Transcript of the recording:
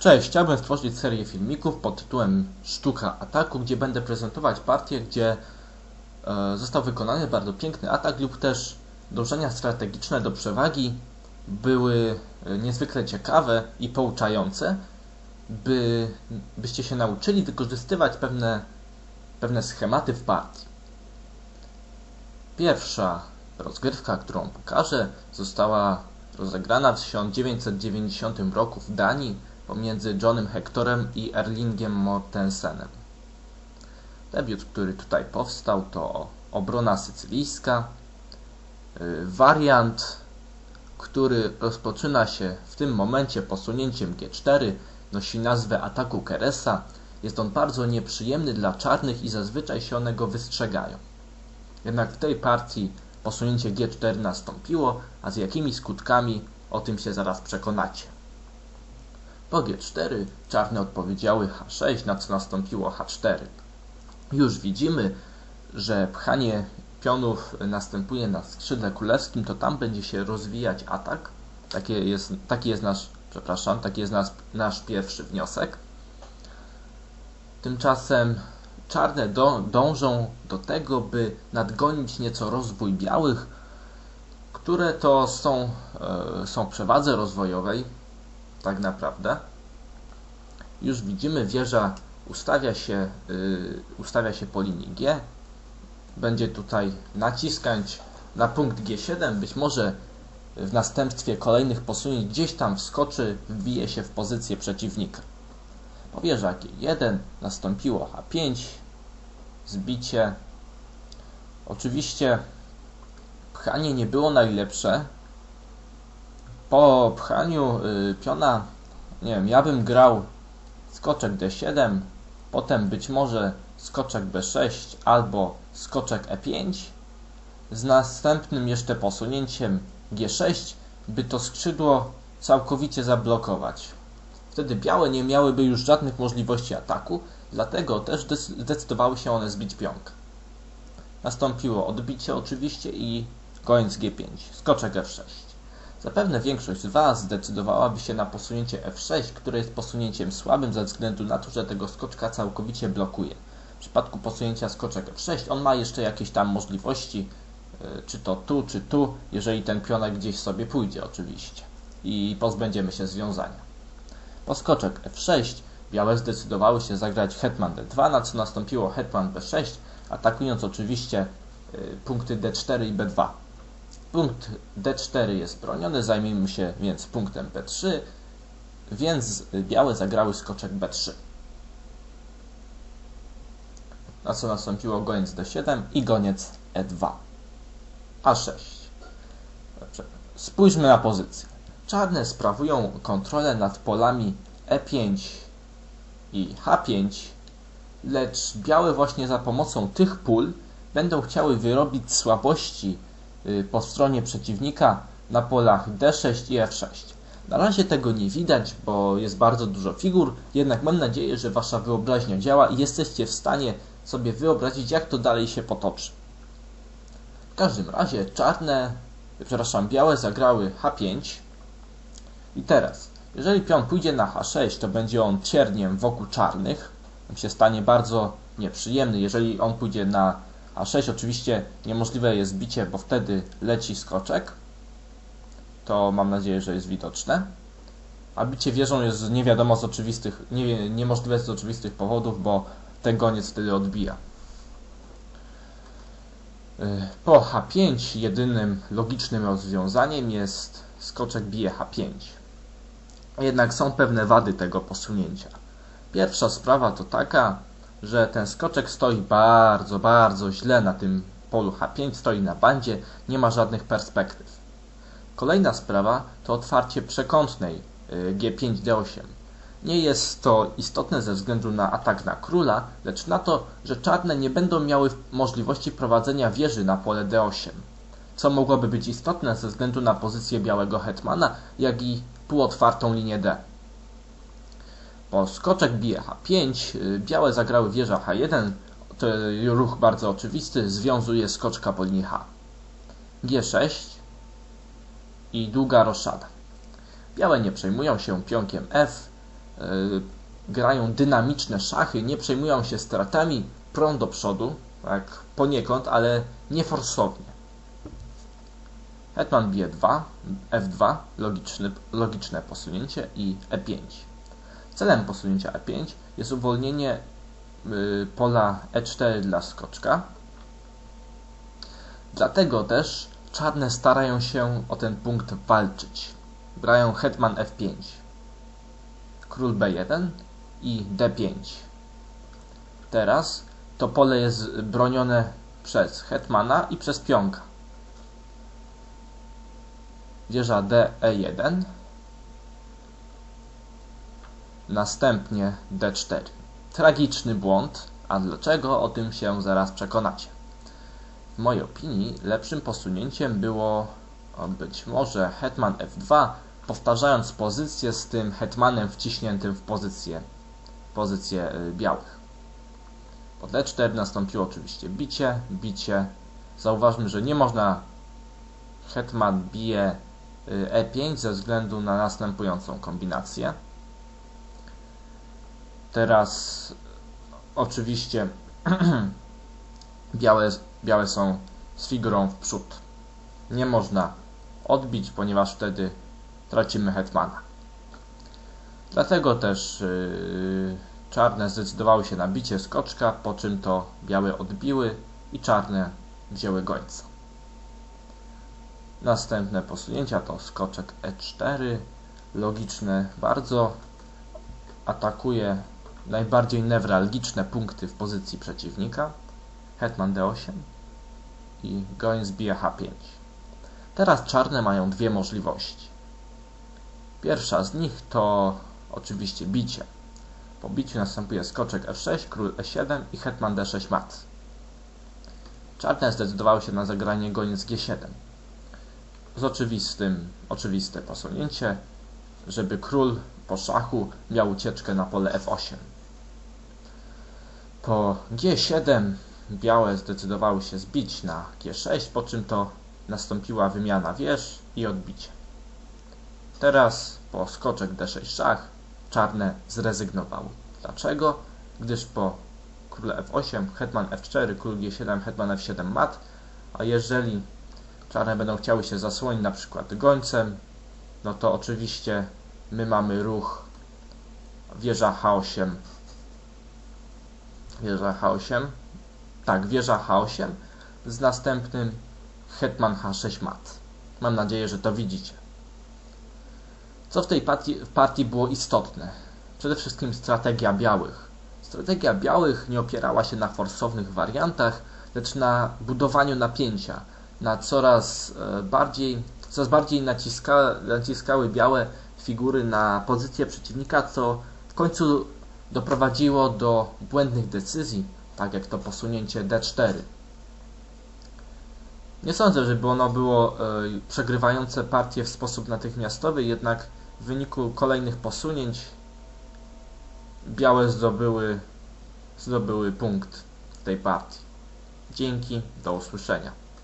Cześć, chciałbym stworzyć serię filmików pod tytułem Sztuka ataku, gdzie będę prezentować partię, gdzie e, został wykonany bardzo piękny atak lub też dążenia strategiczne do przewagi były e, niezwykle ciekawe i pouczające, by, byście się nauczyli wykorzystywać pewne, pewne schematy w partii. Pierwsza rozgrywka, którą pokażę, została rozegrana w 1990 roku w Danii pomiędzy Johnem Hectorem i Erlingiem Mortensenem. Debiut, który tutaj powstał, to obrona sycylijska. Y, wariant, który rozpoczyna się w tym momencie posunięciem G4, nosi nazwę ataku Keresa. Jest on bardzo nieprzyjemny dla czarnych i zazwyczaj się one go wystrzegają. Jednak w tej partii posunięcie G4 nastąpiło, a z jakimi skutkami o tym się zaraz przekonacie. Po G4 czarne odpowiedziały H6, na co nastąpiło H4. Już widzimy, że pchanie pionów następuje na skrzydle królewskim, to tam będzie się rozwijać atak. Taki jest, taki jest nasz, przepraszam, taki jest nasz, nasz pierwszy wniosek. Tymczasem czarne do, dążą do tego, by nadgonić nieco rozwój białych, które to są, e, są przewadze rozwojowej, tak naprawdę. Już widzimy, wieża ustawia się, yy, ustawia się po linii G. Będzie tutaj naciskać na punkt G7. Być może w następstwie kolejnych posunięć gdzieś tam wskoczy, wbije się w pozycję przeciwnika. Po wieża G1 nastąpiło H5, zbicie. Oczywiście pchanie nie było najlepsze, po pchaniu y, piona, nie wiem, ja bym grał skoczek D7, potem być może skoczek B6 albo skoczek E5 z następnym jeszcze posunięciem G6, by to skrzydło całkowicie zablokować. Wtedy białe nie miałyby już żadnych możliwości ataku, dlatego też zdecydowały się one zbić pionkę. Nastąpiło odbicie oczywiście i koniec G5, skoczek F6. Zapewne większość z Was zdecydowałaby się na posunięcie F6, które jest posunięciem słabym ze względu na to, że tego skoczka całkowicie blokuje. W przypadku posunięcia skoczek F6 on ma jeszcze jakieś tam możliwości, y, czy to tu, czy tu, jeżeli ten pionek gdzieś sobie pójdzie oczywiście i pozbędziemy się związania. Po skoczek F6 białe zdecydowały się zagrać hetman D2, na co nastąpiło hetman B6, atakując oczywiście y, punkty D4 i B2. Punkt D4 jest broniony, zajmijmy się więc punktem B3, więc białe zagrały skoczek B3. Na co nastąpiło goniec D7 i goniec E2. A6. Spójrzmy na pozycję. Czarne sprawują kontrolę nad polami E5 i H5, lecz białe właśnie za pomocą tych pól będą chciały wyrobić słabości po stronie przeciwnika na polach D6 i F6. Na razie tego nie widać, bo jest bardzo dużo figur, jednak mam nadzieję, że Wasza wyobraźnia działa i jesteście w stanie sobie wyobrazić, jak to dalej się potoczy. W każdym razie czarne, przepraszam, białe zagrały H5 i teraz, jeżeli pion pójdzie na H6, to będzie on cierniem wokół czarnych, on się stanie bardzo nieprzyjemny. Jeżeli on pójdzie na a 6 oczywiście niemożliwe jest bicie, bo wtedy leci skoczek. To mam nadzieję, że jest widoczne. A bicie wieżą jest nie wiadomo z oczywistych, nie, niemożliwe z oczywistych powodów, bo ten goniec wtedy odbija. Y, po H5 jedynym logicznym rozwiązaniem jest skoczek bije H5. Jednak są pewne wady tego posunięcia. Pierwsza sprawa to taka, że ten skoczek stoi bardzo, bardzo źle na tym polu H5, stoi na bandzie, nie ma żadnych perspektyw. Kolejna sprawa to otwarcie przekątnej y, G5-D8. Nie jest to istotne ze względu na atak na króla, lecz na to, że czarne nie będą miały możliwości prowadzenia wieży na pole D8, co mogłoby być istotne ze względu na pozycję białego hetmana, jak i półotwartą linię D. Po skoczek bije H5, y, białe zagrały wieża H1, to ruch bardzo oczywisty, związuje skoczka po linii H. G6 i długa roszada. Białe nie przejmują się pionkiem F, grają dynamiczne szachy, nie przejmują się stratami, prą do przodu, tak poniekąd, ale nie forsownie. Hetman bije 2, F2, logiczny, logiczne posunięcie i E5. Celem posunięcia E5 jest uwolnienie y, pola E4 dla skoczka. Dlatego też czarne starają się o ten punkt walczyć. Grają hetman F5, król B1 i D5. Teraz to pole jest bronione przez hetmana i przez pionka. Wieża D E1 następnie D4. Tragiczny błąd, a dlaczego o tym się zaraz przekonacie. W mojej opinii lepszym posunięciem było być może hetman F2, powtarzając pozycję z tym hetmanem wciśniętym w pozycję, pozycję y, białych. Po D4 nastąpiło oczywiście bicie, bicie. Zauważmy, że nie można hetman bije y, E5 ze względu na następującą kombinację. Teraz oczywiście białe, białe są z figurą w przód. Nie można odbić, ponieważ wtedy tracimy hetmana. Dlatego też yy, czarne zdecydowały się na bicie skoczka, po czym to białe odbiły i czarne wzięły gońca. Następne posunięcia to skoczek E4, logiczne bardzo, atakuje najbardziej newralgiczne punkty w pozycji przeciwnika, hetman d8 i goń zbija h5. Teraz czarne mają dwie możliwości. Pierwsza z nich to oczywiście bicie. Po biciu następuje skoczek f6, król e7 i hetman d6 mat. Czarne zdecydowały się na zagranie goniec g7. Z oczywistym, oczywiste posunięcie, żeby król po szachu miał ucieczkę na pole f8. Po g7 białe zdecydowały się zbić na g6, po czym to nastąpiła wymiana wież i odbicie. Teraz po skoczek d6 szach czarne zrezygnowały. Dlaczego? Gdyż po król f8, hetman f4, król g7, hetman f7 mat, a jeżeli czarne będą chciały się zasłonić na przykład gońcem, no to oczywiście my mamy ruch. Wieża h8 wieża h8 tak, wieża h8 z następnym hetman h6 mat. Mam nadzieję, że to widzicie. Co w tej partii, partii było istotne? Przede wszystkim strategia białych. Strategia białych nie opierała się na forsownych wariantach, lecz na budowaniu napięcia, na coraz e, bardziej, coraz bardziej naciska, naciskały białe figury na pozycję przeciwnika, co w końcu doprowadziło do błędnych decyzji, tak jak to posunięcie D4. Nie sądzę, żeby ono było e, przegrywające partię w sposób natychmiastowy, jednak w wyniku kolejnych posunięć białe zdobyły, zdobyły punkt tej partii. Dzięki, do usłyszenia.